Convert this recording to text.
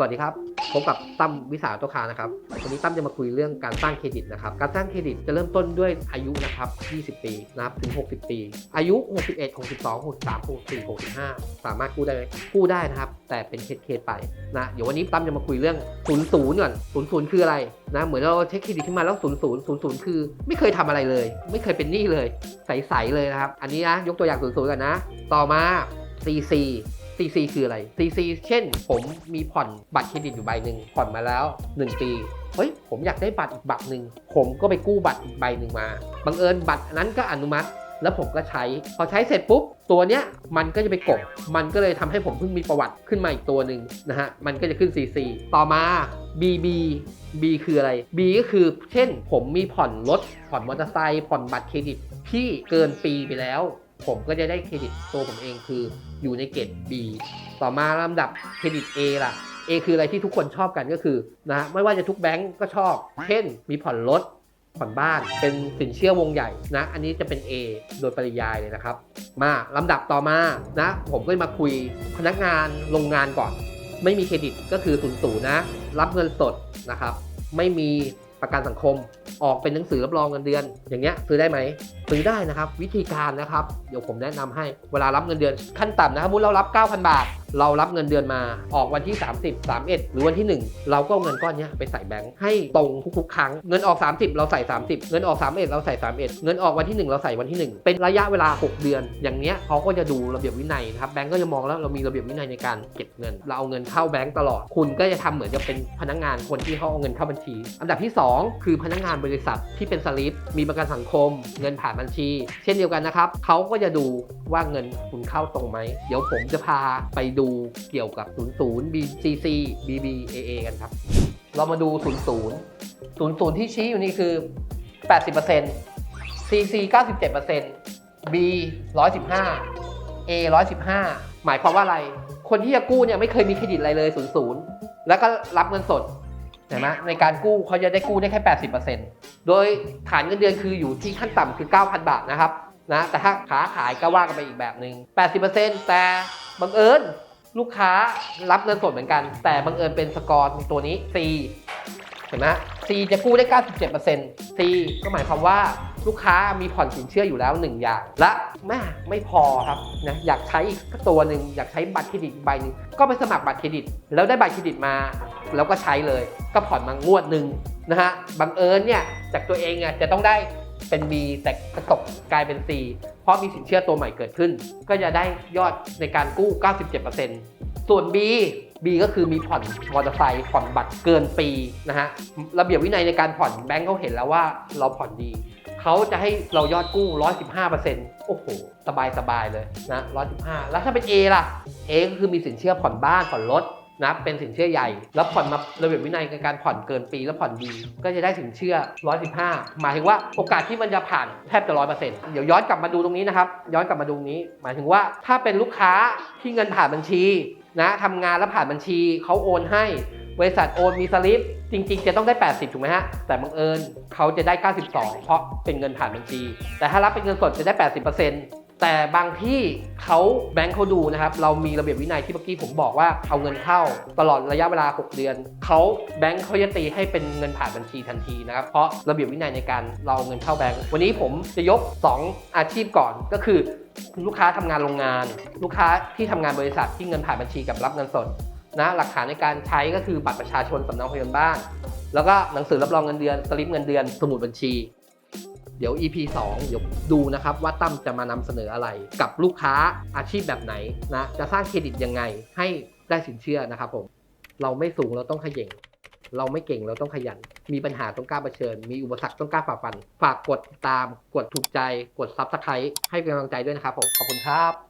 วัสดีครับพบกับตั้มวิสาตัวคานะครับวันนี้ตั้มจะมาคุยเรื่องการสร้างเครดิตนะครับ การสร้างเครดิตจะเริ่มต้นด้วยอายุนะครับ 20 ปีนะครับถึง 60 ปี อายุ 61 62 63 64 65 สามารถกู้ได้ไหมกู้ได้นะครับ แต่เป็นเคสไปนะเดี๋ยววันนี้ตั้มจะมาคุยเรื่อง 00ก่อน00 คืออะไรนะเหมือนเราเช็คเครดิตขึ้นมาแล้ว 00 00 คือ ไม่เคยทำอะไรเลย ไม่เคยเป็นหนี้เลย ใสๆเลยนะครับ อันนี้นะยกตัวอย่าง 00 กันนะ ต่อมา CC CC คืออะไร CC เช่น ผมมีผ่อนบัตรเครดิตอยู่ใบหนึ่งผ่อนมาแล้ว 1 ปีเฮ้ยผมอยากได้บัตรอีกบัตรหนึ่งผมก็ไปกู้บัตรอีกใบหนึ่งมาบังเอิญบัตรนั้นก็อนุมัติ แล้วผมก็ใช้ พอใช้เสร็จปุ๊บ ตัวเนี้ยมันก็จะไปกบมันก็เลยทำให้ผมเพิ่งมีประวัติขึ้นมาอีกตัวหนึ่งนะฮะมันก็จะขึ้น CC ต่อมา BB B คืออะไร B ก็คือ เช่น ผมมีผ่อนรถผ่อนมอเตอร์ไซค์ผ่อนบัตรเครดิตที่เกินปีไปแล้ว ผมก็จะได้เครดิตตัวผมเองคืออยู่ในเกรด B ต่อมาลำดับเครดิต A ล่ะ A คืออะไรที่ทุกคนชอบกันก็คือนะฮะไม่ว่าจะทุกแบงก์ก็ชอบ เช่น มีผ่อนรถผ่อนบ้านเป็นสินเชื่อวงใหญ่นะ อันนี้จะเป็น A โดยปริยายเลยนะครับ มาลำดับต่อมานะ ผมก็มาคุยพนักงานโรงงานก่อน ไม่มีเครดิตก็คือศูนย์ศูนย์นะ รับเงินสดนะครับ ไม่มีประกันสังคม ออกเป็นหนังสือรับรองเงินเดือน อย่างเงี้ยซื้อได้ไหมซื้อได้นะครับ วิธีการนะครับเดี๋ยวผมแนะนำให้เวลารับเงินเดือนขั้นต่ำนะครับมุติเรารับ 9,000 บาท เรารับเงินเดือนมาออกวันที่ 30 31 หรือวันที่ 1 เราก็เอาเงินก้อนนี้ไปใส่แบงค์ให้ตรงทุกๆครั้งเงินออก 30 เราใส่ 30 เงินออก 31 เราใส่ 31 เงินออกวันที่ 1 เราใส่วันที่ 1 เป็นระยะเวลา 6 เดือน อย่างเนี้ยเขาก็จะดูระเบียบวินัยนะครับแบงก์ก็จะมองแล้วเรามีระเบียบวินัยในการเก็บเงิน เราเอาเงินเข้าแบงก์ตลอด คุณก็จะทำเหมือนจะเป็นพนักงานคนที่เขาเอาเงินเข้าบัญชี อันดับที่ 2 คือพนักงานบริษัทที่เป็นสลิปมีประกันสังคม เงินผ่านบัญชี เช่นเดียวกันนะครับเขาก็จะดูว่าเงินคุณเข้าตรงไหม เดี๋ยวผมจะพาไปดูเกี่ยวกับ 00 BCC BBAA กันครับ เรามาดู 00 00 ที่ชี้อยู่นี่คือ 80% CC 97% B 115 A 115 หมายความว่าอะไร คนที่จะกู้เนี่ยไม่เคยมีเครดิตอะไรเลย 00 แล้วก็รับเงินสด เห็นไหมในการกู้เขาจะได้กู้ได้แค่ 80%โดยฐานเงินเดือนคืออยู่ที่ขั้นต่ำคือ 9,000 บาทนะครับนะแต่ถ้าขาขายก็ว่ากันไปอีกแบบหนึ่ง80%แต่บังเอิญลูกค้ารับเงินสดเหมือนกัน แต่บังเอิญเป็นสกอร์ตัวนี้ C เห็นไหม C จะกู้ได้ 97% C ก็หมายความว่าลูกค้ามีผ่อนสินเชื่ออยู่แล้ว 1 อย่าง และแม่ไม่พอครับนะอยากใช้อีกตัวหนึ่งอยากใช้บัตรเครดิตใบหนึ่งก็ไปสมัครบัตรเครดิต แล้วได้บัตรเครดิตมา แล้วก็ใช้เลย ก็ผ่อนมางวดหนึ่งนะฮะบังเอิญเนี่ยจากตัวเองอะจะต้องได้เป็น B แต่กระตกกลายเป็น C เพราะมีสินเชื่อตัวใหม่เกิดขึ้น ก็จะได้ยอดในการกู้ 97%ส่วน B B ก็คือมีผ่อนมอเตอร์ไซค์ผ่อนบัตรเกินปีนะฮะระเบียบวินัยในการผ่อนแบงก์เขาเห็นแล้วว่าเราผ่อนดีเขาจะให้เรายอดกู้ 115%โอ้โห สบายสบายเลยนะ 115 แล้วถ้าเป็น A ล่ะ A ก็คือมีสินเชื่อผ่อนบ้านผ่อนรถ นะเป็นสินเชื่อใหญ่ แล้วผ่อนมาระเบียบวินัยในการผ่อนเกินปีแล้วผ่อนดี ก็จะได้สินเชื่อ 115 หมายถึงว่าโอกาสที่มันจะผ่านแทบจะ100%เดี๋ยวย้อนกลับมาดูตรงนี้นะครับ ย้อนกลับมาดูตรงนี้ หมายถึงว่าถ้าเป็นลูกค้าที่เงินผ่านบัญชีนะทำงานแล้วผ่านบัญชีเขาโอนให้บริษัทโอนมีสลิปจริง ๆ จะต้องได้ 80 ถูกไหมฮะ แต่บังเอิญเขาจะได้ 92 เพราะเป็นเงินผ่านบัญชี แต่ถ้ารับเป็นเงินสดจะได้ 80% แต่บางที่เขาแบงค์เขาดูนะครับ เรามีระเบียบวินัยที่เมื่อกี้ผมบอกว่าเอาเงินเข้าตลอดระยะเวลา 6 เดือนเขาแบงค์เขาจะตีให้เป็นเงินผ่านบัญชีทันทีนะครับ เพราะระเบียบวินัยในการเราเอาเงินเข้าแบงค์วันนี้ผมจะยก 2 อาชีพก่อนก็คือ ลูกค้าทำงานโรงงาน ลูกค้าที่ทำงานบริษัทที่เงินผ่านบัญชีกับรับเงินสดนะหลักฐานในการใช้ก็คือบัตรประชาชนสำเนาทะเบียนบ้าน แล้วก็หนังสือรับรองเงินเดือนสลิปเงินเดือนสมุดบัญชี เดี๋ยว EP 2 เดี๋ยวดูนะครับว่าตั้มจะมานำเสนออะไร กับลูกค้าอาชีพแบบไหนนะจะสร้างเครดิตยังไงให้ได้สินเชื่อนะครับผมเราไม่สูงเราต้องขย่งเราไม่เก่งเราต้องขยัน มีปัญหาต้องกล้าเผชิญ มีอุปสรรคต้องกล้าฝ่าฟัน ฝากกดติดตาม กดถูกใจ กดซับสไครต์ให้เป็นกำลังใจด้วยนะครับผม ขอบคุณครับ